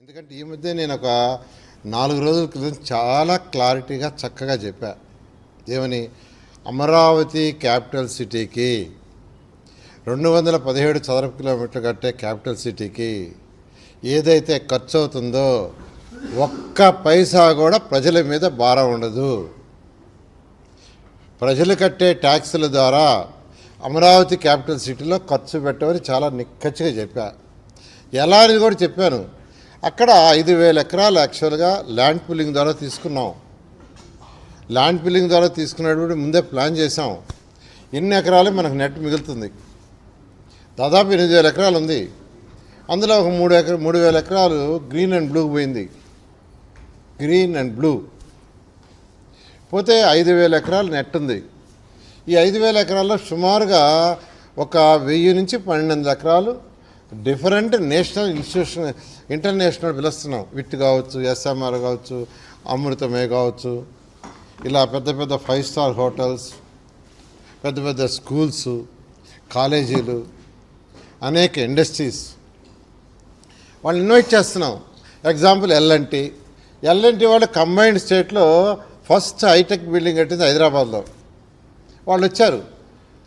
ఎందుకంటే ఈ మధ్య నేను ఒక నాలుగు రోజుల క్రితం చాలా క్లారిటీగా చక్కగా చెప్పా. ఏమని? అమరావతి క్యాపిటల్ సిటీకి రెండు వందల పదిహేడు చదరపు కిలోమీటర్లు కట్టే క్యాపిటల్ సిటీకి ఏదైతే ఖర్చు అవుతుందో ఒక్క పైసా కూడా ప్రజల మీద భారం ఉండదు. ప్రజలు కట్టే ట్యాక్సుల ద్వారా అమరావతి క్యాపిటల్ సిటీలో ఖర్చు పెట్టమని చాలా నిక్కచ్చిగా చెప్పా. ఎలా అనేది కూడా చెప్పాను. అక్కడ ఐదు వేల ఎకరాలు యాక్చువల్గా ల్యాండ్ పుల్లింగ్ ద్వారా తీసుకున్నాం. ల్యాండ్ పిల్లింగ్ ద్వారా తీసుకునేటువంటి ముందే ప్లాన్ చేసాం ఎన్ని ఎకరాలు మనకు నెట్ మిగులుతుంది? దాదాపు ఎనిమిది వేల ఎకరాలు ఉంది. అందులో ఒక మూడు ఎకర మూడు వేల ఎకరాలు గ్రీన్ అండ్ బ్లూ పోయింది. Green and blue. పోతే ఐదు వేల ఎకరాలు నెట్ ఉంది. ఈ ఐదు వేల ఎకరాల్లో సుమారుగా ఒక వెయ్యి నుంచి పన్నెండు వందల ఎకరాలు డిఫరెంట్ నేషనల్ ఇన్స్టిట్యూషన్ ఇంటర్నేషనల్ పిలుస్తున్నాం. విట్ కావచ్చు ఎస్ఎంఆర్ కావచ్చు అమృతమే కావచ్చు. ఇలా పెద్ద పెద్ద ఫైవ్ స్టార్ హోటల్స్ పెద్ద పెద్ద స్కూల్స్ కాలేజీలు అనేక ఇండస్ట్రీస్. వాళ్ళు ఇన్వైట్ చేస్తున్నాం. Example L and T L and T వాళ్ళు కంబైన్డ్ స్టేట్లో ఫస్ట్ హైటెక్ బిల్డింగ్ కట్టింది హైదరాబాద్లో. వాళ్ళు వచ్చారు.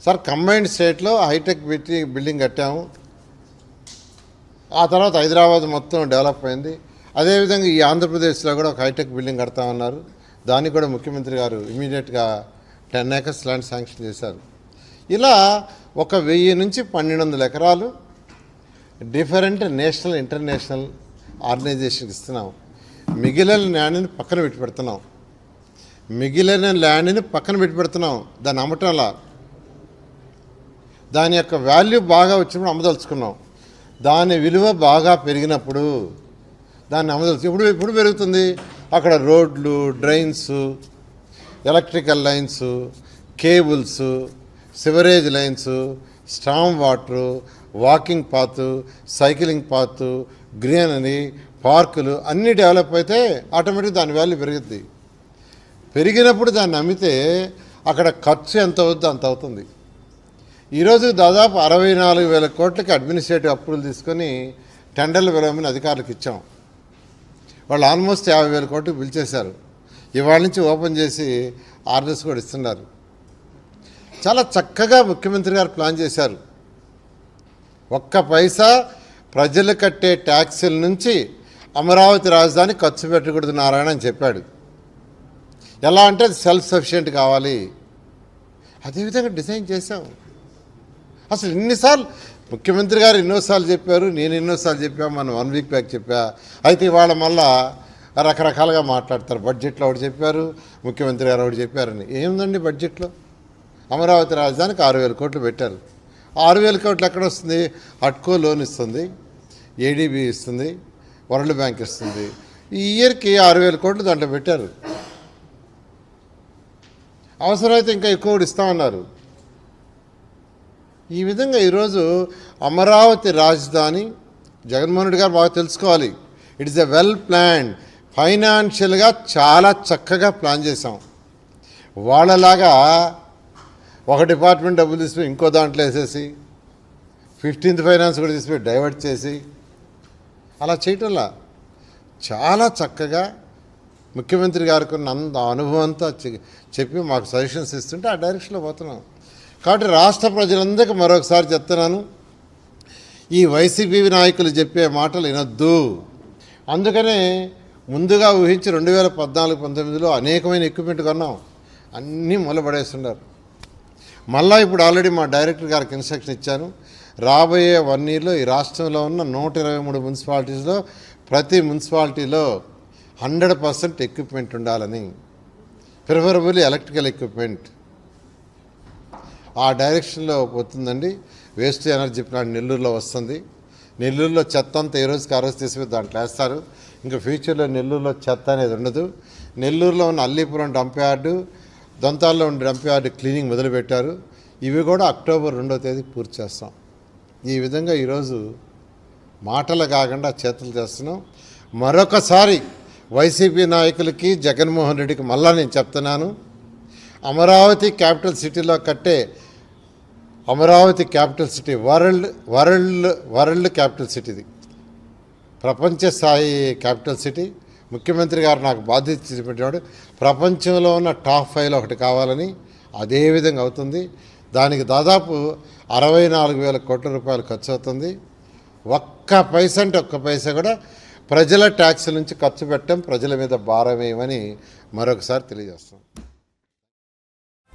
సార్ కంబైన్డ్ స్టేట్లో హైటెక్ బిల్డింగ్ కట్టాము. ఆ తర్వాత హైదరాబాద్ మొత్తం డెవలప్ అయింది. అదేవిధంగా ఈ ఆంధ్రప్రదేశ్లో కూడా ఒక హైటెక్ బిల్డింగ్ కడతా ఉన్నారు. దానికి కూడా ముఖ్యమంత్రి గారు ఇమీడియట్గా టెన్ ఏకర్స్ ల్యాండ్ శాంక్షన్ చేశారు. ఇలా ఒక వెయ్యి నుంచి పన్నెండు వందల ఎకరాలు డిఫరెంట్ నేషనల్ ఇంటర్నేషనల్ ఆర్గనైజేషన్కి ఇస్తున్నాం. మిగిలిన ల్యాండ్ని పక్కన పెట్టి పెడుతున్నాం. మిగిలిన ల్యాండ్ని పక్కన పెట్టి పెడుతున్నాం. దాన్ని అమ్మటంలా దాని యొక్క వాల్యూ బాగా వచ్చినప్పుడు అమ్మదలుచుకున్నాం. దాని విలువ బాగా పెరిగినప్పుడు దాన్ని అమలు ఇప్పుడు ఇప్పుడు పెరుగుతుంది. అక్కడ రోడ్లు drains electrical lines cables sewerage lines storm water walking path cycling path greenery పార్కులు అన్నీ డెవలప్ అయితే ఆటోమేటిక్ దాని వాల్యూ పెరుగుద్ది. పెరిగినప్పుడు దాన్ని అమ్మితే అక్కడ ఖర్చు ఎంత అవుద్దో అంత అవుతుంది. ఈరోజు దాదాపు అరవై నాలుగు వేల కోట్లకి అడ్మినిస్ట్రేటివ్ అప్రూవల్ తీసుకొని టెండర్లు విలువమని అధికారులకు ఇచ్చాం. వాళ్ళు ఆల్మోస్ట్ యాభై వేల కోట్లు పిలిచేశారు ఇవాళ నుంచి ఓపెన్ చేసి ఆర్డర్స్ కూడా ఇస్తున్నారు. చాలా చక్కగా ముఖ్యమంత్రి గారు ప్లాన్ చేశారు. ఒక్క పైసా ప్రజలు కట్టే ట్యాక్సీల నుంచి అమరావతి రాజధాని ఖర్చు పెట్టకూడదు నారాయణ అని చెప్పాడు. ఎలా అంటే సెల్ఫ్ సఫిషియెంట్ కావాలి. అదేవిధంగా డిజైన్ చేసాం అసలు ఎన్నిసార్లు ముఖ్యమంత్రి గారు ఎన్నోసార్లు చెప్పారు నేను ఎన్నోసార్లు చెప్పా మనం వన్ వీక్ బ్యాక్ చెప్పా. అయితే ఇవాళ మళ్ళా రకరకాలుగా మాట్లాడతారు. బడ్జెట్లో ఒకటి చెప్పారు ముఖ్యమంత్రి గారు ఒకటి చెప్పారని. ఏముందండి బడ్జెట్లో? అమరావతి రాజధానికి ఆరు వేల కోట్లు పెట్టారు. ఆరు వేల కోట్లు ఎక్కడ వస్తుంది? అట్కో లోన్ ఇస్తుంది ఏడీబీ ఇస్తుంది వరల్డ్ బ్యాంక్ ఇస్తుంది. ఈ ఇయర్కి ఆరు వేల కోట్లు దాంట్లో పెట్టారు. అవసరమైతే ఇంకా ఎక్కువ కూడా ఇస్తామన్నారు. ఈ విధంగా ఈరోజు అమరావతి రాజధాని జగన్మోహన్ రెడ్డి గారు బాగా తెలుసుకోవాలి. It is a well planned ఫైనాన్షియల్గా చాలా చక్కగా ప్లాన్ చేసాం వాళ్ళలాగా ఒక డిపార్ట్మెంట్ డబ్బులు తీసుకుని ఇంకో దాంట్లో వేసేసి ఫిఫ్టీన్త్ ఫైనాన్స్ కూడా తీసుకుని డైవర్ట్ చేసి అలా చేయటంలా చాలా చక్కగా ముఖ్యమంత్రి గారికి ఉన్న అంత అనుభవంతో చెప్పి మాకు సజెషన్స్ ఇస్తుంటే ఆ డైరెక్షన్లో పోతున్నాం. కాబట్టి రాష్ట్ర ప్రజలందరికీ మరొకసారి చెప్తున్నాను. ఈ వైసీపీ నాయకులు చెప్పే మాటలు వినొద్దు. అందుకనే ముందుగా ఊహించి రెండు వేల పద్నాలుగు పంతొమ్మిదిలో అనేకమైన ఎక్విప్మెంట్ కొన్నాం. అన్నీ మొలబడేస్తున్నారు. మళ్ళా ఇప్పుడు ఆల్రెడీ మా డైరెక్టర్ గారికి ఇన్స్ట్రక్షన్ ఇచ్చాను. రాబోయే వన్ ఇయర్లో ఈ రాష్ట్రంలో ఉన్న నూట ఇరవై మూడు మున్సిపాలిటీస్లో ప్రతి మున్సిపాలిటీలో హండ్రెడ్ పర్సెంట్ ఎక్విప్మెంట్ ఉండాలని. ప్రిఫరబుల్ ఎలక్ట్రికల్ ఎక్విప్మెంట్ ఆ డైరెక్షన్లో పోతుందండి వేస్ట్ ఎనర్జీ ప్లాంట్ నెల్లూరులో వస్తుంది. నెల్లూరులో చెత్త అంతా ఏ రోజుకి ఆ రోజు తీసుకుని దాంట్లో వేస్తారు. ఇంకా ఫ్యూచర్లో నెల్లూరులో చెత్త అనేది ఉండదు. నెల్లూరులో ఉన్న అల్లీపురం డంప్ యార్డు దొంతాల్లో ఉన్న డంప్ యార్డు క్లీనింగ్ మొదలుపెట్టారు. ఇవి కూడా అక్టోబర్ రెండో తేదీ పూర్తి చేస్తాం. ఈ విధంగా ఈరోజు మాటలు కాకుండా చేతులు చేస్తున్నాం. మరొకసారి వైసీపీ నాయకులకి జగన్మోహన్ రెడ్డికి మళ్ళా నేను చెప్తున్నాను. అమరావతి క్యాపిటల్ సిటీలో కట్టే Amaravati capital city world world world capital సిటీది ప్రపంచ స్థాయి క్యాపిటల్ సిటీ. ముఖ్యమంత్రి గారు నాకు బాధ్యత చేపట్టినాడు ప్రపంచంలో ఉన్న టాప్ ఫైవ్లో ఒకటి కావాలని అదే విధంగా అవుతుంది. దానికి దాదాపు అరవై నాలుగు వేల కోట్ల రూపాయలు ఖర్చు అవుతుంది ఒక్క పైస అంటే ఒక్క పైసా కూడా ప్రజల ట్యాక్స్ నుంచి ఖర్చు పెట్టడం ప్రజల మీద భారమేమని మరొకసారి తెలియజేస్తాం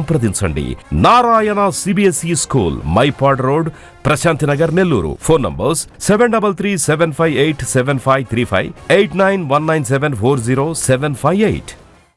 సంప్రదించండి. Narayana CBSE school Mypadu road Prashanti Nagar Nellore. Phone numbers seven double three seven five eight seven five three five eight nine one nine seven four zero seven five eight.